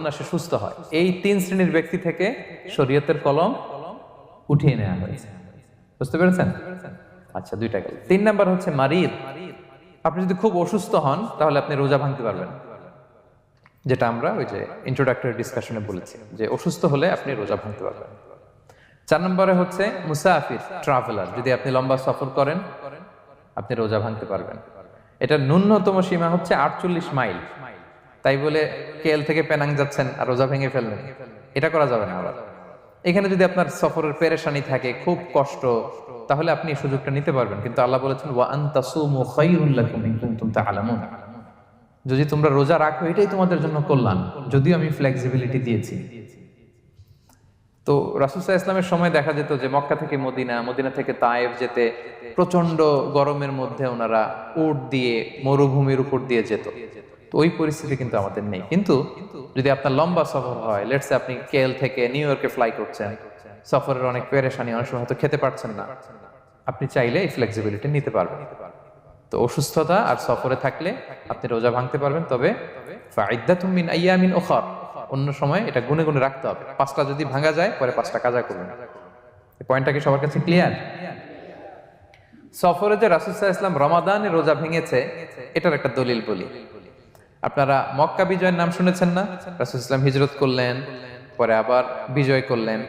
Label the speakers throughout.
Speaker 1: না, সে সুস্থ হয়। এই তিন শ্রেণির ব্যক্তি থেকে শরীয়তের কলম উঠিয়ে নেওয়া হয়েছে। বুঝতে পেরেছেন? আচ্ছা দুইটা গেল। তিন নাম্বার হচ্ছে মারিদ। আপনি যদি খুব অসুস্থ হন, তাহলে আপনি রোজা ভাঙতে পারবেন। যেটা আমরা ওই যে ইন্ট্রোডাক্টরি ডিসকাশনে বলেছি, যে অসুস্থ হলে আপনি রোজা ভাঙতে পারবেন। চার নম্বরে হচ্ছে মুসাফির ট্রাভেলার যদি আপনি লম্বা সফর করেন, আপনি রোজা ভাঙতে পারবেন। এটা ন্যূনতম সীমা হচ্ছে আটচল্লিশ মাইল। তাই বলে কেএল থেকে পেনাং যাচ্ছেন আর রোজা ভেঙে ফেললেন। এটা করা যাবে না আবার। এখানে যদি আপনার সফরের পেরেশানি থাকে, খুব কষ্ট, তাহলে আপনি সুযোগটা নিতে পারবেন। কিন্তু আল্লাহ বলেছেন, ওয়া আনতাসুমু খায়রুল লাকুম ইন কুনতুম যদি তোমরা রোজা রাখো, এটাই তোমাদের জন্য কল্যাণ। যদিও আমি ফ্লেক্সিবিলিটি দিয়েছি। তো রাসুসাহ ইসলামের সময় দেখা যেত যে মক্কা থেকে মদিনা মদিনা থেকে তায়েব যেতে প্রচণ্ড গরমের মধ্যে ওনারা উট দিয়ে মরুভূমির উপর দিয়ে যেত। তো ওই পরিস্থিতি কিন্তু আমাদের নেই। কিন্তু যদি আপনার লম্বা সফর হয় লেটসে আপনি কেএল থেকে নিউ ইয়র্কে ফ্লাই করছেন, সফরের অনেক পেরেশানি, অনেক সময় হয়তো খেতে পারছেন না, আপনি চাইলে এই ফ্লেক্সিবিলিটি নিতে পারবেন। তো অসুস্থতা আর সফরে থাকলে আপনি রোজা ভাঙতে পারবেন, তবে মিন আইয়ামিন উখর, অন্য সময় এটা গুনে গুনে রাখতে হবে। পাঁচটা যদি ভাঙা যায়, পরে পাঁচটা কাজা করবেন। পয়েন্টটা কি সবার কাছে ক্লিয়ার সফরে যে রাসুসাহ ইসলাম রমাদানে রোজা ভেঙেছে, এটার একটা দলিল বলি। আপনারা মক্কা বিজয়ের নাম শুনেছেন না? রাসুল ইসলাম হিজরত করলেন, পরে আবার বিজয় করলেন।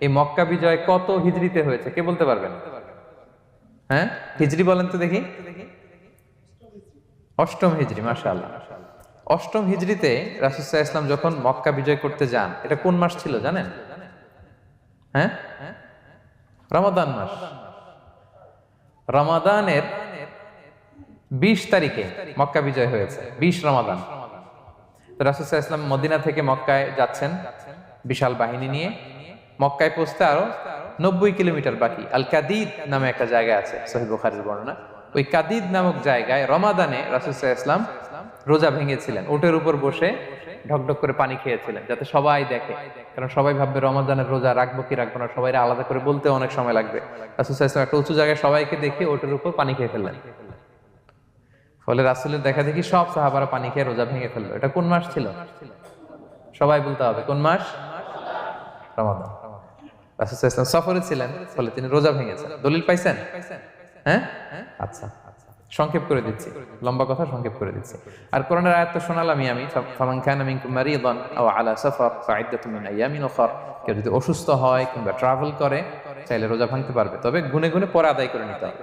Speaker 1: এই মক্কা বিজয় কত হিজরিতে হয়েছে? কে বলতে পারবেন? হ্যাঁ? হিজরি বলেন তো দেখি। অষ্টম হিজরি মাশাআল্লাহ। অষ্টম হিজরিতে রাসুসাহ ইসলাম যখন মক্কা বিজয় করতে যান, এটা কোন মাস ছিল জানেন? হ্যাঁ? রমাদান মাস। রমাদানের বিশ তারিখে মক্কা বিজয় হয়েছে, বিশ রমাদান। তো রাসুসাহ ইসলাম মদিনা থেকে মক্কায় যাচ্ছেন, বিশাল বাহিনী নিয়ে। মক্কায় পৌঁছতে আরও নব্বই কিলোমিটার বাকি, আল কাদিদ নামে একটা জায়গা আছে বুখারির বর্ণনা। ওই কাদিদ নামক জায়গায় রমাদানে রাসুসাহ ইসলাম রোজা ভেঙেছিলেন ওটের উপর বসে ঢকঢক করে পানি খেয়েছিলেন, যাতে সবাই দেখে। কারণ সবাই ভাববে রমাদানের রোজা রাখব কি রাখব না সবাই আলাদা করে বলতে অনেক সময় লাগবে। রাসুসাহ ইসলাম একটা উঁচু জায়গায় সবাইকে দেখে ওটের উপর পানি খেয়ে ফেললেন। ফলে রাসুলের দেখা দেখি সব সাহাবারা পানি খেয়ে রোজা ভেঙে ফেলল। এটা কোন মাস ছিল? সবাই বলতে হবে, কোন মাস? রমাদান। সফরে ছিলেন, ফলে তিনি রোজা ভেঙেছেন। দলিল পাইছেন? হ্যাঁ? আচ্ছা সংক্ষেপ করে দিচ্ছি। লম্বা কথা সংক্ষেপ করে দিচ্ছি। আর কোরআনের আয়াত তো শোনালামই আমি ফামান কানা মিনকুম মারিদান আও আলা সাফার উখর। কেউ যদি অসুস্থ হয় কিংবা ট্রাভেল করে, চাইলে রোজা ভাঙতে পারবে। তবে গুনে গুনে পরে আদায় করে নিতে হবে।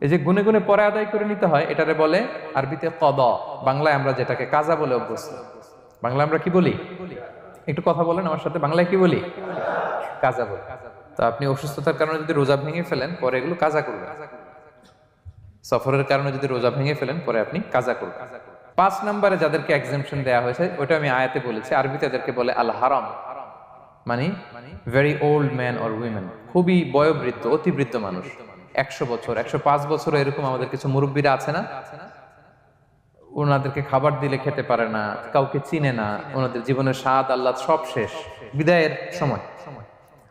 Speaker 1: এই যে গুনে গুনে পরে আদায় করে নিতে হয়, এটারে বলে আরবিতে কদ। বাংলায় আমরা যেটাকে কাজা বলে অভ্যস্ত। বাংলা আমরা কি বলি? একটু কথা বলেন আমার সাথে, বাংলায় কি বলি? কাজা বলি। তো আপনি অসুস্থতার কারণে যদি রোজা ভেঙে ফেলেন, পরে এগুলো কাজা করবেন। সফরের কারণে যদি রোজা ভেঙে ফেলেন, পরে আপনি কাজা করবেন। পাঁচ নম্বরে যাদেরকে এক্সামশন দেওয়া হয়েছে ওটা আমি আয়াতে বলেছি, আরবিতে তাদেরকে বলে আল হারাম মানে very old man or women খুবই বয়োবৃদ্ধ, অতিবৃদ্ধ মানুষ। একশো বছর, একশো পাঁচ বছর এরকম আমাদের কিছু মুরব্বীরা আছে না? ওনাদেরকে খাবার দিলে খেতে পারে না, কাউকে চিনে না, ওনাদের জীবনের স্বাদ আল্লাহ সব শেষ, বিদায়ের সময়।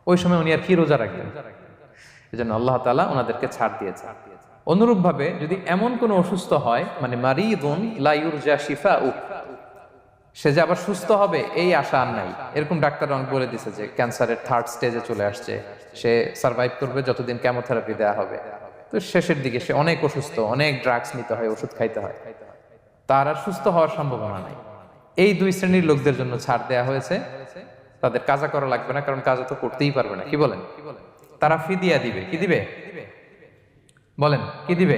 Speaker 1: ওই সময় উনি আর কি রোজা রাখবেন এই জন্য আল্লাহ তালা ওনাদেরকে ছাড় দিয়েছে। অনুরূপ ভাবে যদি এমন কোনো অসুস্থ হয় মানে মারিদুন লাইউর যা শিফা উ সে যে আবার সুস্থ হবে, এই আশা আর নাই। এরকম ডাক্তার অনেক বলে দিছে যে ক্যান্সারের থার্ড স্টেজে চলে আসছে। সে সার্ভাইভ করবে যতদিন কেমোথেরাপি দেওয়া হবে। তো শেষের দিকে সে অনেক অসুস্থ, অনেক ড্রাগস নিতে হয়, ওষুধ খাইতে হয়। তার আর সুস্থ হওয়ার সম্ভাবনা নাই। এই দুই শ্রেণির লোকদের জন্য ছাড় দেয়া হয়েছে। তাদের কাজা করা লাগবে না, কারণ কাজা তো করতেই পারবে না। কি বলেন? তারা ফিদিয়া দিবে। কি দিবে? বলেন, কি দিবে?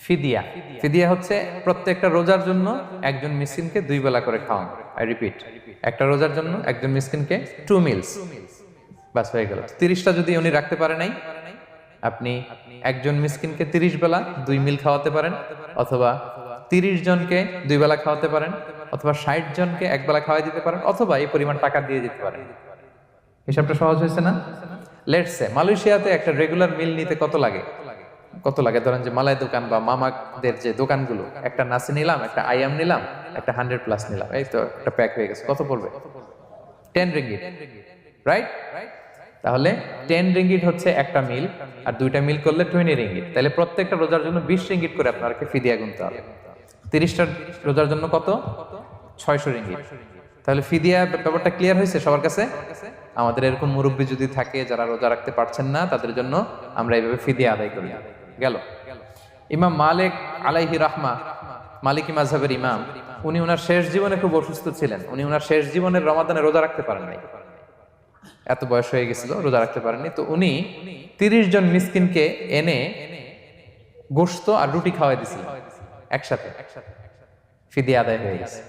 Speaker 1: ফিদিয়া। ফিদিয়া হচ্ছে প্রত্যেকটা রোজার জন্য একজন মিসকিনকে দুই বেলা করে খাওয়ানো। আই রিপিট একটা রোজার জন্য একজন মিসকিনকে টু মিলস বাস হয়ে গেল। তিরিশটা যদি উনি রাখতে পারে নাই, আপনি একজন মিসকিনকে তিরিশ বেলা দুই মিল খাওয়াতে পারেন, অথবা তিরিশ জনকে দুই বেলা খাওয়াতে পারেন, অথবা ষাট জনকে এক বেলা খাওয়াই দিতে পারেন, অথবা এই পরিমাণ টাকা দিয়ে দিতে পারেন। হিসাবটা সহজ হয়েছে না? লেটসে মালয়েশিয়াতে একটা রেগুলার মিল নিতে কত লাগে? কত লাগে? ধরেন যে মালাই দোকান বা মামাদের যে দোকানগুলো, একটা নাসি নিলাম, একটা আইয়াম নিলাম, একটা হান্ড্রেড প্লাস নিলাম, এই তো একটা প্যাক হয়ে গেছে, কত পড়বে? টেন রিঙ্গিট রাইট তাহলে টেন রিঙ্গিট হচ্ছে একটা মিল আর দুইটা মিল করলে টোয়েন্টি রিঙ্গিট তাহলে প্রত্যেকটা রোজার জন্য বিশ রিঙ্গিট করে আপনাকে ফিদিয়া গুনতে হবে। তিরিশটা রোজার জন্য কত? ছয়শো রিঙ্গিট তাহলে ফিদিয়া ব্যাপারটা ক্লিয়ার হয়েছে সবার কাছে? আমাদের এরকম মুরব্বী যদি থাকে যারা রোজা রাখতে পারছেন না, তাদের জন্য আমরা এইভাবে ফিদিয়া আদায় করি। গেল। ইমাম মালিক আলাইহি রাহমা, মালিকি মাঝহের ইমাম, উনি ওনার শেষ জীবনে খুব অসুস্থ ছিলেন। উনি ওনার শেষ জীবনের রমাদানে রোজা রাখতে পারেন নাই। এত বয়স হয়ে গেছিল, রোজা রাখতে পারেননি। তো উনি তিরিশ জন মিসকিনকে এনে গোশত আর রুটি খাওয়াই দিছিল, একসাথে। ফিদি আদায় হয়ে গেছে।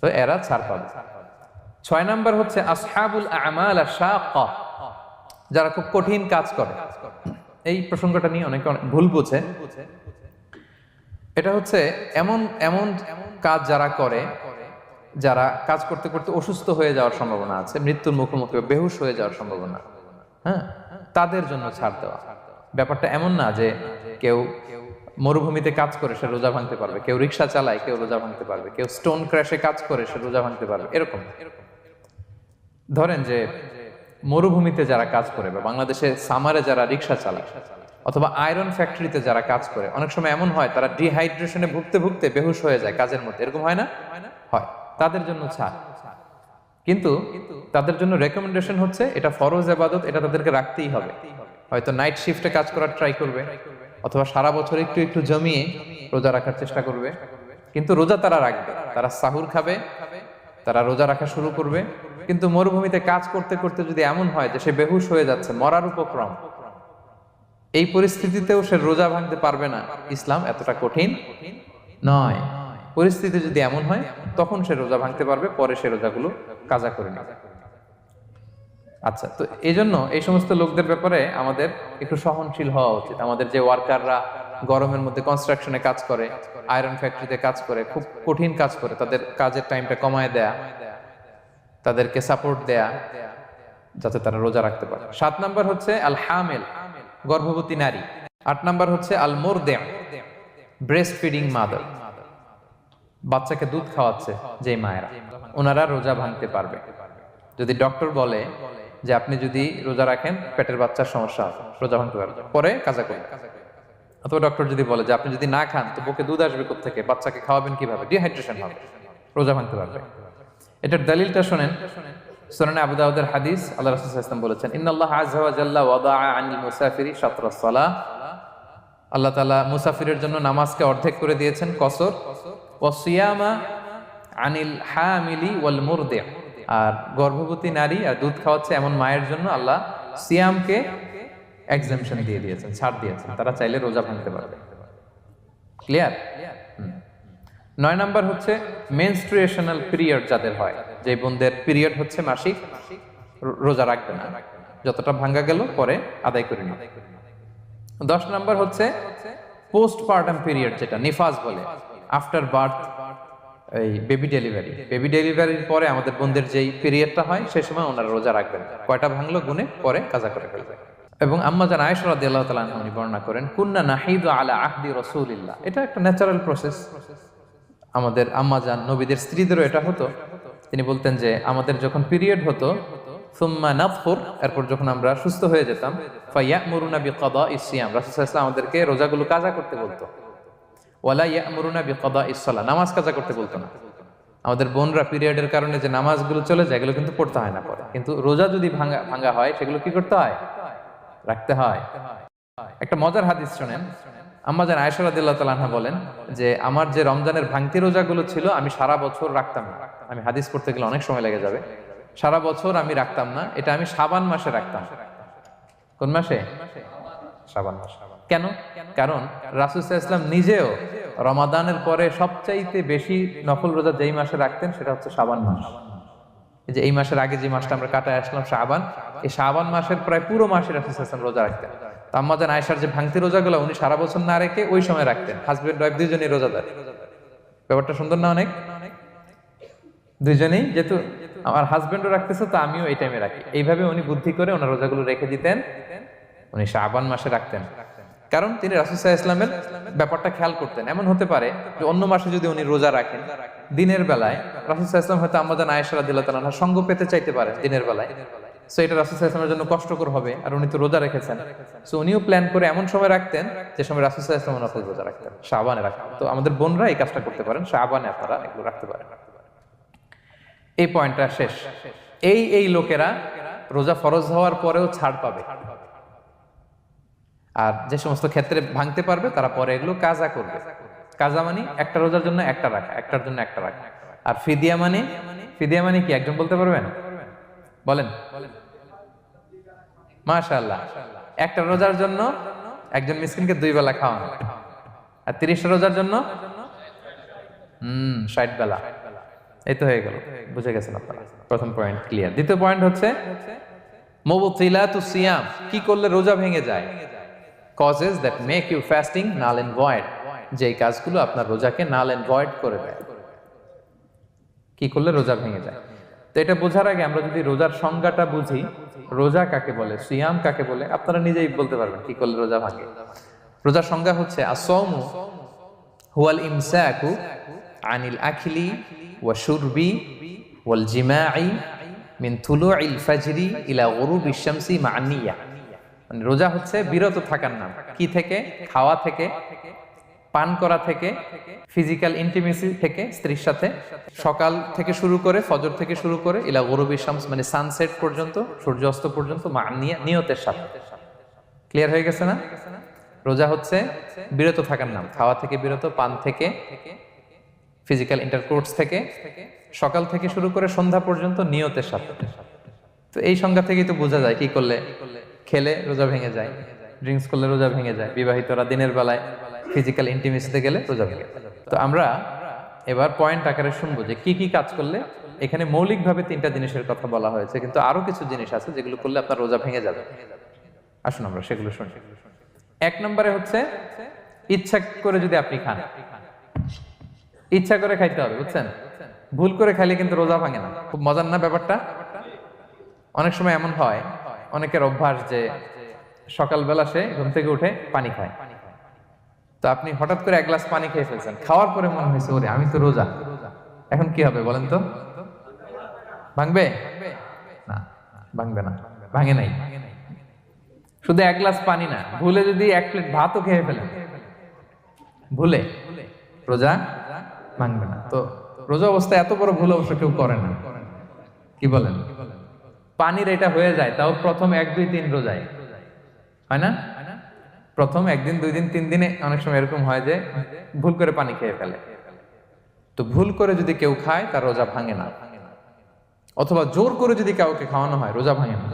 Speaker 1: তো এরা ছাড় পাবে। ছয় নাম্বার হচ্ছে আসহাবুল আমাল শাক্কা যারা খুব কঠিন কাজ করে। এই প্রসঙ্গটা নিয়ে অনেকে ভুল বুঝে। এটা হচ্ছে এমন এমন কাজ যারা করে, যারা কাজ করতে করতে অসুস্থ হয়ে যাওয়ার সম্ভাবনা আছে, মৃত্যুর মুখোমুখি বেহুশ হয়ে যাওয়ার সম্ভাবনা। হ্যাঁ? তাদের জন্য ছাড় দেওয়া। ব্যাপারটা এমন না যে কেউ মরুভূমিতে কাজ করে সে রোজা ভাঙতে পারবে, কেউ রিক্সা চালায় কেউ রোজা ভাঙতে পারবে, কেউ স্টোন ক্র্যাশে কাজ করে সে রোজা ভাঙতে পারবে, এরকম। ধরেন যে মরুভূমিতে যারা কাজ করে বা বাংলাদেশে সামারে যারা রিক্সা চালায় অথবা আয়রন ফ্যাক্টরিতে যারা কাজ করে, অনেক সময় এমন হয় তারা ডিহাইড্রেশনে ভুগতে ভুগতে বেহুশ হয়ে যায় কাজের মধ্যে। এরকম হয় না? হয়। তাদের জন্য ছাড় কিন্তু তাদের জন্য রেকমেন্ডেশন হচ্ছে এটা ফরজ আবাদত, এটা তাদেরকে রাখতেই হবে। হয়তো নাইট শিফটে কাজ করার ট্রাই করবে, অথবা সারা বছর একটু একটু জমিয়ে রোজা রাখার চেষ্টা করবে। কিন্তু রোজা তারা রাখবে। তারা সাহুর খাবে, তারা রোজা রাখা শুরু করবে। কিন্তু মরুভূমিতে কাজ করতে করতে যদি এমন হয় যে সে বেহুশ হয়ে যাচ্ছে, মরার উপক্রম, এই পরিস্থিতিতেও সে রোজা ভাঙতে পারবে না। ইসলাম এতটা কঠিন নয়। পরিস্থিতি যদি এমন হয়, তখন সে রোজা ভাঙতে পারবে, পরে সে রোজাগুলো কাজা করে নেবে। আচ্ছা তো এই জন্য এই সমস্ত লোকদের ব্যাপারে আমাদের একটু সহনশীল হওয়া উচিত। আমাদের যে ওয়ার্কাররা গরমের মধ্যে কনস্ট্রাকশনে কাজ করে আয়রন ফ্যাক্টরিতে কাজ করে, খুব কঠিন কাজ করে, তাদের কাজের টাইমটা কমায় দেয়া। তাদেরকে সাপোর্ট দেয়া, যাতে তারা রোজা রাখতে পারে। সাত নাম্বার হচ্ছে আল হামেল গর্ভবতী নারী। আট নাম্বার হচ্ছে আল মোরদেম ব্রেস্ট ফিডিং মাদার বাচ্চাকে দুধ খাওয়াচ্ছে যে মায়েরা, ওনারা রোজা ভাঙতে পারবে। যদি ডক্টর বলে যে আপনি যদি রোজা রাখেন, পেটের বাচ্চার সমস্যা হবে রোজা ভাঙতে পারবে। পরে কাজা করবে অথবা ডক্টর যদি বলে যে আপনি যদি না খান, তো বুকে দুধ আসবে থেকে বাচ্চাকে খাওয়াবেন কীভাবে? ডিহাইড্রেশন হবে। রোজা ভাঙতে পারবে। এটার দলিলটা শোনেন। সুনানে আবু দাউদের হাদিস আল্লাহ রাসূল ওয়াসাল্লাম বলেছেন ইন্নাল্লাহ আযজা ওয়া জাল্লা ওয়াদাআ আনিল মুসাফিরি শাতরাস সালাহ। আল্লাহ তাআলা মুসাফিরের জন্য নামাজকে অর্ধেক করে দিয়েছেন কসর। ওয়া সিয়ামা আনিল হামিলি ওয়াল মুরদি। আর গর্ভবতী নারী আর দুধ খাওয়াচ্ছে এমন মায়ের জন্য আল্লাহ সিয়ামকে এক্সামশন দিয়ে দিয়েছেন ছাড় দিয়েছেন। তারা চাইলে রোজা ভাঙতে পারবে। ক্লিয়ার নয় নাম্বার হচ্ছে মেনস্ট্রুয়েশনাল পিরিয়ড যাদের হয়। যে বোনদের পিরিয়ড হচ্ছে মাসিক রোজা রাখবে না। যতটা ভাঙ্গা গেল পরে আদায় করে নিবে। দশ নাম্বার হচ্ছে পোস্ট পার্টাম পিরিয়ড যেটা, নিফাজ বলে। আফটার বার্থ এই বেবি ডেলিভারি বেবি ডেলিভারির পরে আমাদের বোনদের যেই পিরিয়ডটা হয় সেই সময় ওনারা রোজা রাখবেন। কয়টা ভাঙলো গুনে পরে কাজা করে ফেলবে। এবং আম্মা জান আয়েশা রাদিয়াল্লাহু তাআলা উনি বর্ণনা করেন, কুন্না নাহিদু আলা আহদি রাসূলিল্লাহ। এটা একটা ন্যাচারাল প্রসেস আমাদের আম্মা জান নবীদের স্ত্রীদেরও এটা হতো। তিনি বলতেন যে, আমাদের যখন পিরিয়ড হতো, সুম্মা নাফুর এরপর যখন আমরা সুস্থ হয়ে যেতাম ফাইয়ামুরুনা বিকাদা ইসিয়াম রাসূল সাল্লাল্লাহু আলাইহি ওয়াসাল্লাম আমাদেরকে রোজাগুলো কাজা করতে বলতো। ওয়ালা ইয়ামুরুনা বিকাদা ইসসালাহ নামাজ কাজা করতে বলতো না। আমাদের বোনরা পিরিয়ডের কারণে যে নামাজগুলো চলে যায়, এগুলো কিন্তু পড়তে হয় না পরে। কিন্তু রোজা যদি ভাঙা ভাঙা হয়, সেগুলো কি করতে হয়? রাখতে হয়। একটা মজার হাদিস শোনেন। আম্মা জান আয়েশা রাদিয়াল্লাহু তাআলা বলেন যে, আমার যে রমজানের ভাঙতি রোজাগুলো ছিল, আমি সারা বছর রাখতাম না। আমি হাদিস পড়তে গেলে অনেক সময় লেগে যাবে। সারা বছর আমি রাখতাম না, এটা আমি সাবান মাসে রাখতাম। কোন মাসে? সাবান মাসে। কেন? কারণ আলাইহি ওয়াসাল্লাম নিজেও রমাদানের পরে সবচাইতে বেশি নফল রোজা যেই মাসে রাখতেন, সেটা হচ্ছে সাবান মাস। যে, এই মাসের আগে যে মাসটা আমরা কাটায় আসলাম শাবান এই শাবান মাসের প্রায় পুরো মাসে আলাইহি ওয়াসাল্লাম রোজা রাখতেন। আম্মাজান আয়েশার যে ভাঙতি রোজাগুলো উনি সারা বছর না রেখে ওই সময় রাখতেন। হাজবেন্ড ওয়াইফ দুইজনই রোজাদার ব্যাপারটা সুন্দর না অনেক? দুইজনেই? যেহেতু আমার হাজবেন্ডও রাখতেছে, তো আমিও এই টাইমে রাখি। এইভাবে উনি বুদ্ধি করে ওনার রোজাগুলো রেখে দিতেন। উনি শাবান মাসে রাখতেন। কারণ তিনি রাসুসাহ ইসলামের ব্যাপারটা খেয়াল করতেন। এমন হতে পারে যে অন্য মাসে যদি উনি রোজা রাখেন, দিনের বেলায় রাসুসাহ ইসলাম হয়তো আমাদের আয়েশা রাদিল্লাহ তাআলা সঙ্গ পেতে চাইতে পারে দিনের বেলায়। সো এটা রাসুসাহ ইসলামের জন্য কষ্টকর হবে, আর উনি তো রোজা রেখেছেন। সো উনিও প্ল্যান করে এমন সময় রাখতেন যে সময় রাসুসাহ ইসলাম নফল রোজা রাখতেন, শাবানে রাখতেন। তো আমাদের বোনরা এই কাজটা করতে পারেন, শাবানে আপনারা এগুলো রাখতে পারেন। এই পয়েন্টটা শেষ। এই এই লোকেরা রোজা ফরজ হওয়ার পরেও ছাড় পাবে। আর যে সমস্ত ক্ষেত্রে ভাঙতে পারবে, তারা পরে এগুলো কাজা করবে। কাজা মানে একটা রোজার জন্য একটা রাখা, একটার জন্য একটা রাখা। আর ফিদিয়া মানে ফিদিয়া মানে কি? একজন বলতে পারবেন? বলেন। মাশাআল্লাহ। একটা রোজার জন্য একজন মিসকিনকে দুই বেলা খাওয়ানো। আর তিরিশটা রোজার জন্য? হুম, ষাট বেলা। এই তো হয়ে গেল। বুঝে গেছেন আপনারা। প্রথম পয়েন্ট ক্লিয়ার দ্বিতীয় পয়েন্ট হচ্ছে, মোবতিলাতু সিয়াম। কি করলে রোজা ভেঙে যায়? Causes that make you fasting null and void যে কাজগুলো আপনার রোজাকে নাল এন্ড ভয়েড করে দেয়। কি করলে রোজা ভেঙে যায়? তো এটা বোঝার আগে আমরা যদি রোজার সংজ্ঞাটা বুঝি, রোজা কাকে বলে, সিয়াম কাকে বলে, আপনারা নিজেই বলতে পারবেন কি করলে রোজা ভাঙে। রোজার সংজ্ঞা হচ্ছে হুয়াল ইমসাকু আনিল আখিলি ওয়া শুরবি ওয়াল জিমাই মিন তুলুইল ফাজরি ইলা গুরুবি শামসি মা নিয়া মানে রোজা হচ্ছে বিরত থাকার নাম। কি থেকে? খাওয়া থেকে। পান করা থেকে ফিজিক্যাল ইন্টিমেসি থেকে স্ত্রীর সাথে, সকাল থেকে শুরু করে, ফজর থেকে শুরু করে, ইলা গরবি শামস মানে সানসেট পর্যন্ত, সূর্যাস্ত পর্যন্ত নিয়তের সাথে। ক্লিয়ার হয়ে গেছে না? রোজা হচ্ছে বিরত থাকার নাম। খাওয়া থেকে বিরত, পান থেকে ফিজিক্যাল ইন্টারকোর্স থেকে, সকাল থেকে শুরু করে সন্ধ্যা পর্যন্ত নিয়তের সাথে। তো এই সংজ্ঞা থেকেই তো বোঝা যায় কি করলে খেলে রোজা ভেঙে যায় ড্রিঙ্কস করলে রোজা ভেঙে যায়, বিবাহিতরা দিনের বেলায় ফিজিক্যাল ইন্টিমেসিতে গেলে রোজা ভেঙে তো আমরা এবার পয়েন্ট আকারে শুনব যে কি কি কাজ করলে এখানে মৌলিকভাবে তিনটা জিনিসের কথা বলা হয়েছে, কিন্তু আরও কিছু জিনিস আছে যেগুলো করলে আপনার রোজা ভেঙে যাবে। আসুন আমরা সেগুলো শুনি। এক নম্বরে হচ্ছে ইচ্ছা করে যদি আপনি খান, ইচ্ছা করে খাইতে হবে, বুঝছেন? ভুল করে খাইলে কিন্তু রোজা ভাঙে না। খুব মজার না ব্যাপারটা? অনেক সময় এমন হয়, অনেকের অভ্যাস যে সকালবেলা সে ঘুম থেকে উঠে পানি খায়। তো আপনি হঠাৎ করে এক গ্লাস পানি খেয়ে ফেলছেন। খাওয়ার পরে মনে হয়েছে, ওরে, আমি তো রোজা। এখন কি হবে বলেন তো? ভাঙবে? না ভাঙবে না, ভাঙে নাই। শুধু এক গ্লাস পানি না, ভুলে যদি এক প্লেট ভাতও খেয়ে ফেলেন। ভুলে, রোজা ভাঙবে না। তো রোজা অবস্থায় এত বড় ভুল অবশ্য কেউ করে না। কি বলেন? পানির এটা হয়ে যায়, তাও প্রথম এক, দুই, তিন রোজায়। হয় না? প্রথম একদিন, দুই দিন, তিন দিনে অনেক সময় এরকম হয় যে ভুল করে পানি খেয়ে ফেলে। তো ভুল করে যদি কেউ খায়, তার রোজা ভাঙে না। অথবা জোর করে যদি কাউকে খাওয়ানো হয়, রোজা ভাঙে না।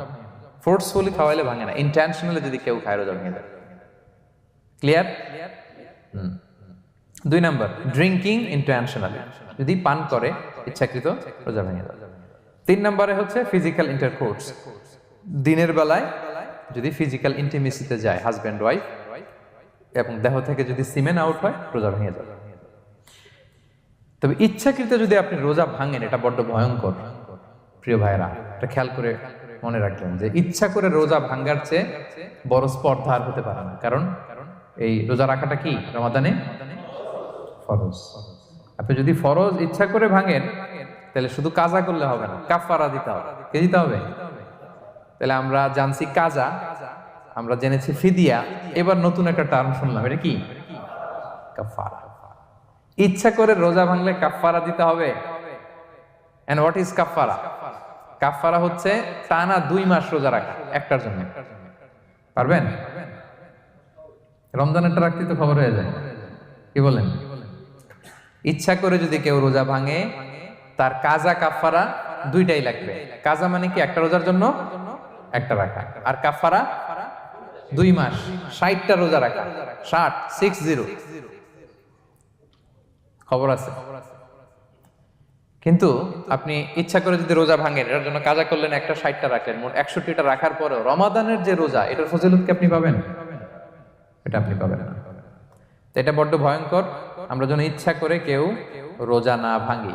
Speaker 1: ফোর্সফুলি খাওয়াইলে ভাঙে না। ইন্টেনশনালি যদি কেউ খায়, রোজা ভেঙে ক্লিয়ার দুই নাম্বার ড্রিঙ্কিং ইন্টেনশনালি যদি পান করে, ইচ্ছাকৃত রোজা ভেঙে তিন নম্বরে হচ্ছে ফিজিক্যাল ইন্টারকোর্স দিনের বেলায় যদি ফিজিক্যাল ইন্টিমেসিতে যায় হাজব্যান্ড ওয়াইফ এবং দেহ থেকে যদি সিমেন আউট হয়, রোজা ভেঙে যাবে। তবে ইচ্ছাকৃত যদি আপনি রোজা ভাঙেন, এটা বড্ড ভয়ঙ্কর। প্রিয় ভাইরা এটা খেয়াল করে মনে রাখবেন যে ইচ্ছা করে রোজা ভাঙ্গার চেয়ে বড় স্পর্ধা আর হতে পারে না। কারণ এই রোজা রাখাটা কি? রমাদানে ফরজ। আপনি যদি ফরজ ইচ্ছা করে ভাঙেন, তাহলে শুধু কাজা করলে হবে না কাফারা দিতে হবে। কে দিতে হবে? তাহলে আমরা জানছি কাজা, আমরা জেনেছি ফিদিয়া। এবার নতুন একটা টার্ম শুনলাম, এটা কি? কাফারা ইচ্ছা করে রোজা ভাঙলে কাফারা দিতে হবে। এন্ড হোয়াট ইজ কাফারা কাফারা হচ্ছে টানা দুই মাস রোজা রাখা, একটার জন্য। পারবেন? রমজানেরটা রাখতে তো খবর হয়ে যায়। কি বলেন? ইচ্ছা করে যদি কেউ রোজা ভাঙে, তার কাজা কাফারা দুইটাই লাগবে। কাজা মানে কি, একটা রোজার জন্য? একটা রাখা। আর কাফারা দুই মাস। ষাটটা রোজা রাখা। ষাট সিক্স জিরো খবর আছে। কিন্তু আপনি ইচ্ছা করে যদি রোজা ভাঙেন, এটার জন্য কাজা করলেন, একটা ষাটটা রাখলেন। মোট একষট্টিটা রাখার পরেও রমাদানের যে রোজা, এটার ফজিলত কি আপনি পাবেন? এটা আপনি পাবেন এটা বড্ড ভয়ঙ্কর। আমরা যেন ইচ্ছা করে কেউ রোজা না ভাঙি।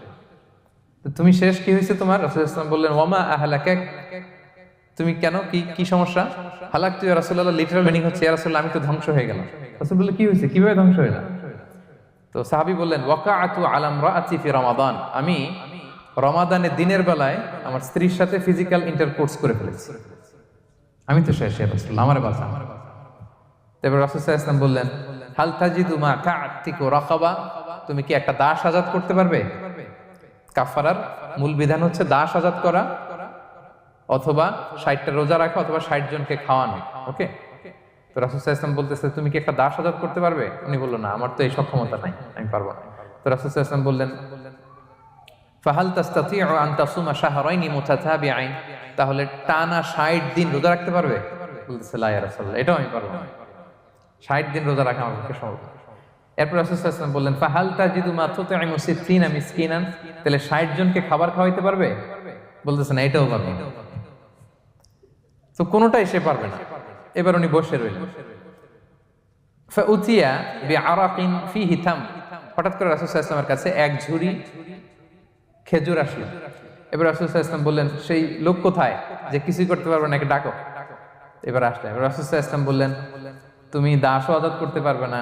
Speaker 1: তুমি শেষ কি হয়েছে তোমার? রাসূল ইসলাম বললেন, ওয়ামা আহলাকাক? তুমি কেন? কি কি সমস্যা? হালাক তুই রাসুল্লাহ লিটারাল মিনিং হচ্ছে রাসুল্লাহ আমি তো ধ্বংস হয়ে গেলাম। রাসুল বলল কি হয়েছে? কীভাবে ধ্বংস হয়ে গেলাম? তো সাহাবি বললেন ওয়াকা আতু আলাম রাআতি ফি রমাদান। আমি রমাদানের দিনের বেলায় আমার স্ত্রীর সাথে ফিজিক্যাল ইন্টারকোর্স করে ফেলেছি। আমি তো শেষ রাসূলুল্লাহ, আমার বাসা তারপর রাসূল ওয়াসাল্লাম বললেন, হাল তাজিদু মা কা'তিকু রাকাবা? তুমি কি একটা দাস আজাদ করতে পারবে? কাফারার মূল বিধান হচ্ছে দাস আজাদ করা অথবা ষাটটা রোজা রাখা অথবা ষাট জনকে খাওয়ানো, ওকে? তো রাসুল ইসলাম বলতেছে, তুমি কি একটা দাস আজাদ করতে পারবে? উনি বলল, না, আমার তো এই সক্ষমতা নাই, আমি পারব না। তো রাসুল ইসলাম বললেন, ফাহাল তাস্তাতিউ আন তাসুমা শাহরাইনি মুতাতাবিআইন? তাহলে টানা 60 দিন রোজা রাখতে পারবে? বলতেছে, লা ইয়া রাসূলুল্লাহ, এটাও আমি পারব না। 60 দিন রোজা রাখা আমার পক্ষে সম্ভব। এরপর বললেন, ফাহাল তাজিদু মা তুতঈমু সিত্তিনা মিসকিনান? তাহলে 60 জনকে খাবার খাওয়াইতে পারবে? বলতেছে, না, এটাও পারব তো কোনোটাই সে পারবে না। এবার উনি বসে বিআরাকিন ফিহি থাম। হঠাৎ করে কাছে এক ঝুড়ি খেজুর আসলো। এবার রাসূল সাল্লাল্লাহু আলাইহি ওয়াসাল্লাম বললেন, সেই লোক কোথায় যে কিছুই করতে পারবে না, একে ডাকো? এবার আসলে এবার রাসূল সাল্লাল্লাহু বললেন, তুমি দাসও আজাদ করতে পারবে না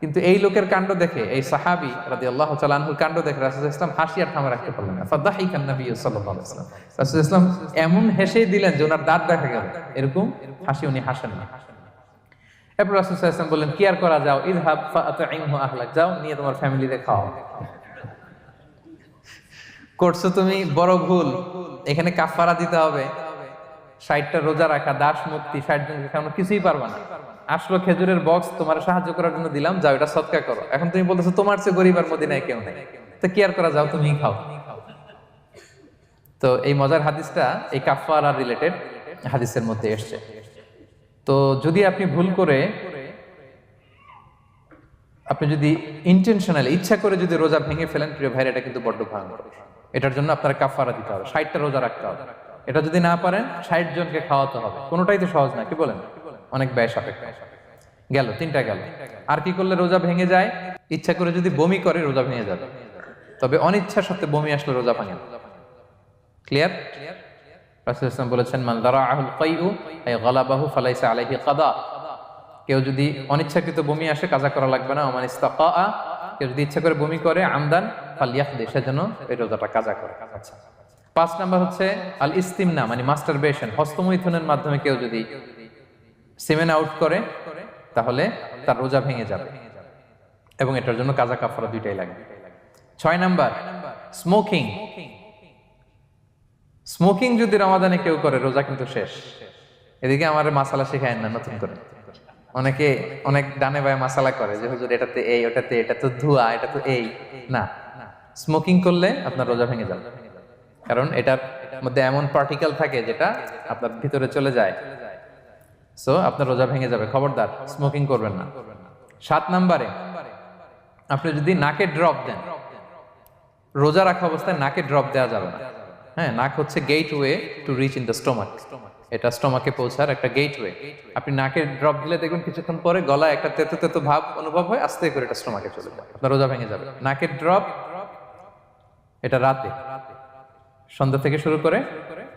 Speaker 1: কিন্তু এই লোকের কাণ্ড দেখে, এই সাহাবি রাদিয়াল্লাহু তাআলা আনহুর কাণ্ড দেখে রাসূল ইসলাম হাসি আর থামা রাখতে পারলেন না আলাইহি ওয়াসাল্লাম। ইসলাম এমন হেসেই দিলেন যে ওনার দাঁত দেখা গেল। এরকম হাসি উনি হাসেন না। এরপর রাসূল ওয়াসাল্লাম বললেন, কি আর করা যাও? আহলাক। যাও, নিয়ে তোমার ফ্যামিলিতে খাও করছ তুমি? বড় ভুল। এখানে কাফারা দিতে হবে। ষাটটা রোজা রাখা, দাস মুক্তি, ষাট খাওয়ানো কিছুই পারবা না। আসলো খেজুরের বক্স তোমার সাহায্য করার জন্য দিলাম, যাও, এটা সৎকার করো। এখন তুমি বলতেছো, তোমার চেয়ে গরিব আর মদিনায় কেউ নেই। তো কি আর করা যাও তুমি খাও। তো এই মজার হাদিসটা এই কাফারা রিলেটেড হাদিসের মধ্যে এসছে। তো যদি আপনি ভুল করে, আপনি যদি ইন্টেনশনাল ইচ্ছা করে যদি রোজা ভেঙে ফেলেন, প্রিয় ভাইরা এটা কিন্তু বড্ড ভয়ঙ্কর। এটার জন্য আপনার কাফারা দিতে হবে। ষাটটা রোজা রাখতে হবে। এটা যদি না পারেন, ষাট জনকে খাওয়াতে হবে। কোনোটাই তো সহজ না, কি বলেন? অনেক ব্যয় সাপেক্ষ। গেল, তিনটা গেল। আর কি করলে রোজা ভেঙে যায়? ইচ্ছা করে যদি বমি করে, রোজা ভেঙে যাবে। তবে অনিচ্ছা সত্ত্বে বমি আসলে রোজা ভাঙে ক্লিয়ার রাসূল ইসলাম বলেছেন, মান কাইউ আই গালাবাহু আলাইহি কাদা। কেউ যদি অনিচ্ছাকৃত বমি আসে, কাজা করা লাগবে না। ওমান ইস্তাকা কেউ যদি ইচ্ছা করে বমি করে, আমদান, ফালিয়াখদে সেজন্য এই রোজাটা কাজা করে। আচ্ছা। পাঁচ নাম্বার হচ্ছে আল ইস্তিমনা মানে মাস্টারবেশন হস্তমৈথুনের মাধ্যমে কেউ যদি সিমেন আউট করে, তাহলে তার রোজা ভেঙে যাবে। এবং এটার জন্য কাজা কাফারা দুইটাই লাগবে ছয় নাম্বার স্মোকিং স্মোকিং যদি রমাদানে কেউ করে, রোজা কিন্তু শেষ। এদিকে আমার মাসালা শেখায় না, নতুন করে। অনেকে অনেক ডানে বায়ে মাসালা করে যে, হুজুর, এটাতে এই, ওটাতে এটা তো ধোয়া এটা তো এই। না। স্মোকিং করলে আপনার রোজা ভেঙে যাবে। কারণ এটার মধ্যে এমন পার্টিকেল থাকে যেটা আপনার ভিতরে চলে যায়। সো আপনার রোজা ভেঙে যাবে। খবরদার স্মোকিং করবেন না। সাত নাম্বারে, আপনি যদি নাকে ড্রপ দেন, রোজা রাখা অবস্থায় নাকে ড্রপ দেওয়া যাবে না। হ্যাঁ নাক হচ্ছে gateway to reach in the stomach এটা স্টোমাকে পৌঁছার একটা গেট ওয়ে আপনি নাকে ড্রপ দিলে দেখবেন কিছুক্ষণ পরে গলায় একটা তেতো তেতো ভাব অনুভব হয়, আস্তে করে এটা স্টোমাকে চলে যায়। আপনার রোজা ভেঙে যাবে। নাকের ড্রপ এটা রাতে। সন্ধ্যা থেকে শুরু করে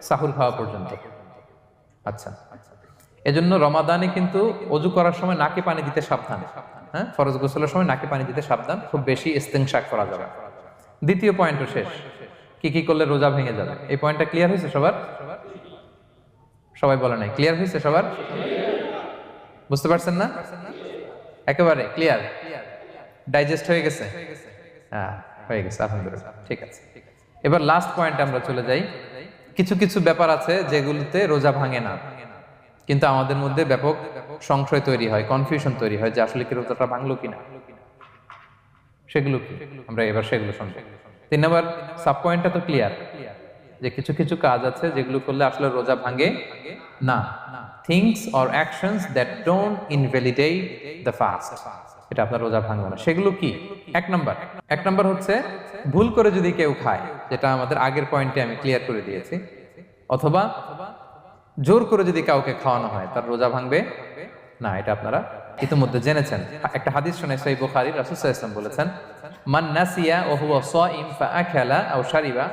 Speaker 1: সাহুর খাওয়া পর্যন্ত। আচ্ছা আচ্ছা। এজন্য রমাদানে কিন্তু অজু করার সময় নাকে পানি দিতে সাবধান। হ্যাঁ? ফরজ গোসলের সময় নাকে পানি দিতে সাবধান। খুব বেশি ইস্তেংশাক করা যাবে দ্বিতীয় পয়েন্টও শেষ। কি কি করলে রোজা ভেঙে যাবে? এই পয়েন্টটা ক্লিয়ার হয়েছে সবার? সবাই বলে নাই। ক্লিয়ার হয়েছে সবার? বুঝতে পারছেন না? একেবারে ক্লিয়ার ডাইজেস্ট হয়ে গেছে? হ্যাঁ হয়ে গেছে, আলহামদুলিল্লাহ। ঠিক আছে। এবার লাস্ট পয়েন্ট আমরা চলে যাই। কিছু কিছু ব্যাপার আছে যেগুলোতে রোজা ভাঙে না। কিন্তু আমাদের মধ্যে ব্যাপক সংশয় তৈরি হয় কনফিউশন তৈরি হয় যে আসলে কি রোজাটা ভাঙলো কিনা। সেগুলো কি? আমরা এবার সেগুলো শুনব। তিন নম্বর সাব পয়েন্টটা তো ক্লিয়ার যে কিছু কিছু কাজ আছে যেগুলো করলে আসলে রোজা ভাঙে না। Things or actions that don't invalidate the fast এটা আপনার রোজা ভাঙবে না। সেগুলো কি? এক নম্বর এক নম্বর হচ্ছে ভুল করে যদি কেউ খায়, যেটা আমাদের আগের পয়েন্টে আমি ক্লিয়ার করে দিয়েছি, অথবা জোর করে যদি কাউকে খাওয়ানো হয়, তার রোজা ভাঙবে না, এটা আপনারা ইতিমধ্যে জেনেছেন। একটা হাদিস শুনে সেই বুখারী, রাসূল ওয়াসাল্লাম বলেছেন, মান নাসিয়া ওয়া হুয়া সাইম ফাআকালা আও শারিবা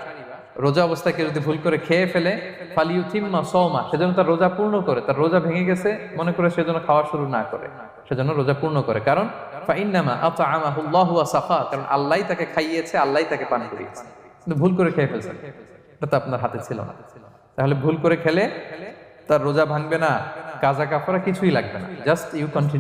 Speaker 1: রোজা অবস্থায় কেউ যদি ভুল করে খেয়ে ফেলে, ফালিউতিম্মা সাওমা সেজন্য তার রোজা পূর্ণ করে, তার রোজা ভেঙে গেছে, মনে করে সেজন্য খাওয়া শুরু না করে সেজন্য রোজা পূর্ণ করে। কারণ ফাইন্নামা আতআমাহু আল্লাহু ওয়া সাফা কারণ আল্লাহই তাকে খাইয়েছে, আল্লাহই তাকে পান করিয়েছে। কিন্তু ভুল করে খেয়ে ফেলছেন এটা তো আপনার হাতে ছিল না। তাহলে ভুল করে খেলে তার রোজা ভাঙবে না কাজা কাফারা কিছুই লাগবে না। Just you continue